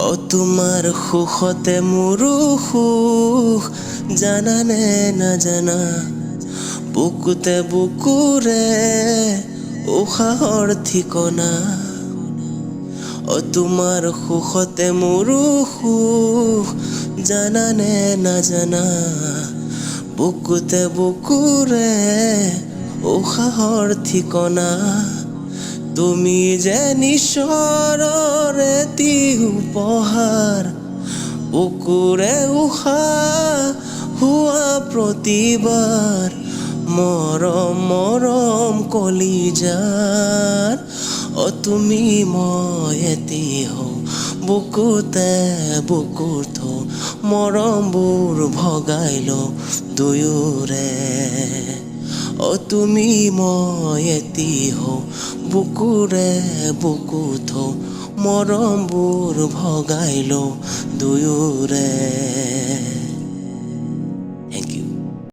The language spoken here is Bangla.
অ তোমাৰ সুখতে মোৰো সুখ জানানে নাজানা বুকুতে বুকুৰে উশাহৰ ঠিকনা। অ তোমাৰ সুখতে মোৰো সুখ জানানে নাজানা বুকুতে বুকুৰে উশাহৰ ঠিকনা। তুমি যে এটি উপহাৰ বুকুৰে উশাহ হোৱা প্ৰতিবাৰ মৰম মৰম কলিজাৰ অ তুমি মই এটি বুকুতে থওঁ মৰমবোৰ ভগাই লওঁ দুয়োৰে অ তুমি মই হো বুকুৰে বুকু থওঁ মৰমবোৰ ভগাই লওঁ দুয়োৰে